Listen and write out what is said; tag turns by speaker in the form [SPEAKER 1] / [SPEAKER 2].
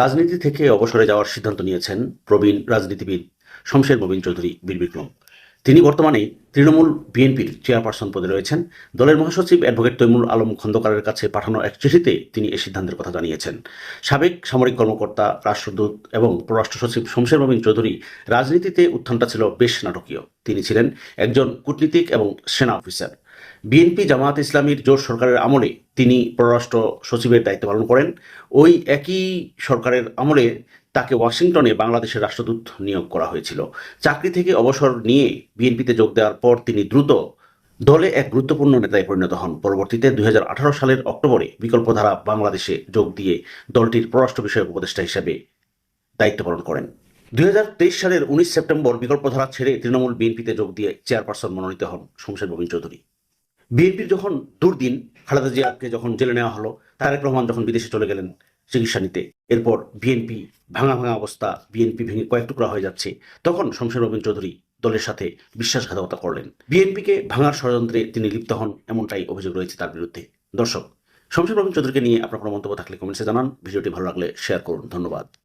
[SPEAKER 1] রাজনীতি থেকে অবসরে যাওয়ার সিদ্ধান্ত নিয়েছেন প্রবীণ রাজনীতিবিদ শমশের মোবিন চৌধুরী বীর বিক্রম। তিনি বর্তমানে তৃণমূল বিএনপির চেয়ারপারসন পদে রয়েছেন। দলের মহাসচিব অ্যাডভোকেট তৈমুল আলম খন্দকারের কাছে পাঠানো এক চিঠিতে তিনি এই সিদ্ধান্তের কথা জানিয়েছেন। সাবেক সামরিক কর্মকর্তা, রাষ্ট্রদূত এবং পররাষ্ট্র সচিব শমশের মোবিন চৌধুরী রাজনীতিতে উত্থানটা ছিল বেশ নাটকীয়। তিনি ছিলেন একজন কূটনীতিক এবং সেনা অফিসার। বিএনপি জামায়াত ইসলামীর জোট সরকারের আমলে তিনি পররাষ্ট্র সচিবের দায়িত্ব পালন করেন। ওই একই সরকারের আমলে তাকে ওয়াশিংটনে বাংলাদেশের রাষ্ট্রদূত নিয়োগ করা হয়েছিল। চাকরি থেকে অবসর নিয়ে বিএনপিতে যোগ দেওয়ার পর তিনি দ্রুত দলে এক গুরুত্বপূর্ণ নেতায় পরিণত হন। পরবর্তীতে দুই হাজার আঠারো সালের অক্টোবরে বিকল্পধারা বাংলাদেশে যোগ দিয়ে দলটির পররাষ্ট্র বিষয়ক উপদেষ্টা হিসেবে দায়িত্ব পালন করেন। দুই হাজার তেইশ সালের উনিশ সেপ্টেম্বর বিকল্পধারা ছেড়ে তৃণমূল বিএনপিতে যোগ দিয়ে চেয়ারপারসন মনোনীত হন শমশের মোবিন চৌধুরী। বিএনপির যখন দুর্দিন, খালেদা জিয়াকে যখন জেলে নেওয়া হলো, তারেক রহমান যখন বিদেশে চলে গেলেন চিকিৎসা নিতে, এরপর বিএনপি ভাঙা ভাঙা অবস্থা, বিএনপি ভেঙে কয়েক টুকরা হয়ে যাচ্ছে, তখন শমশের রবীন চৌধুরী দলের সাথে বিশ্বাসঘাতকতা করলেন। বিএনপিকে ভাঙার ষড়যন্ত্রে তিনি লিপ্ত হন, এমনটাই অভিযোগ রয়েছে তার বিরুদ্ধে। দর্শক, শমশের রবীন চৌধুরীকে নিয়ে আপনার কোনো মন্তব্য থাকলে কমেন্টসে জানান, ভিডিওটি ভালো লাগলে শেয়ার করুন, ধন্যবাদ।